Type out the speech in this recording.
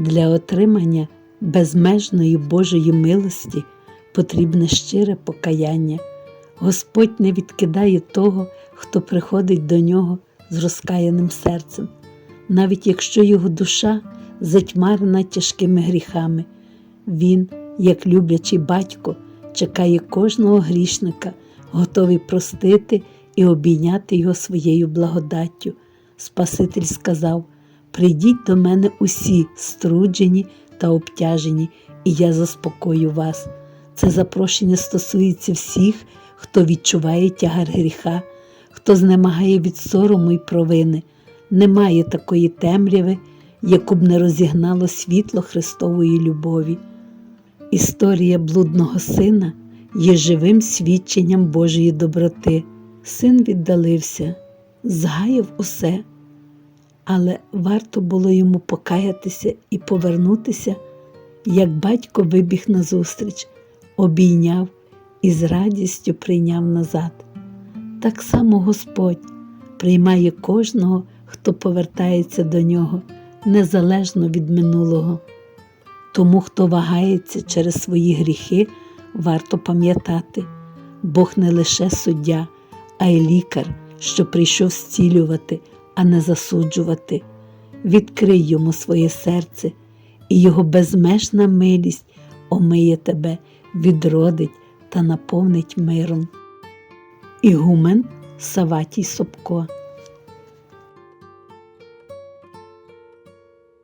Для отримання безмежної Божої милості потрібне щире покаяння. Господь не відкидає того, хто приходить до нього з розкаяним серцем, навіть якщо його душа затьмарена тяжкими гріхами. Він, як люблячий батько, чекає кожного грішника, готовий простити і обійняти його своєю благодаттю. Спаситель сказав: Прийдіть до мене усі струджені та обтяжені, і я заспокою вас. Це запрошення стосується всіх, хто відчуває тягар гріха, хто знемагає від сорому й провини. Немає такої темряви, яку б не розігнало світло Христової любові. Історія блудного сина є живим свідченням Божої доброти. Син віддалився, згаяв усе, але варто було йому покаятися і повернутися, як батько вибіг назустріч, обійняв і з радістю прийняв назад. Так само Господь приймає кожного, хто повертається до нього, незалежно від минулого. Тому, хто вагається через свої гріхи, варто пам'ятати, Бог не лише суддя, а й лікар, що прийшов зцілювати, а не засуджувати. Відкрий йому своє серце, і його безмежна милість омиє тебе, відродить та наповнить миром. Ігумен Саватій Собко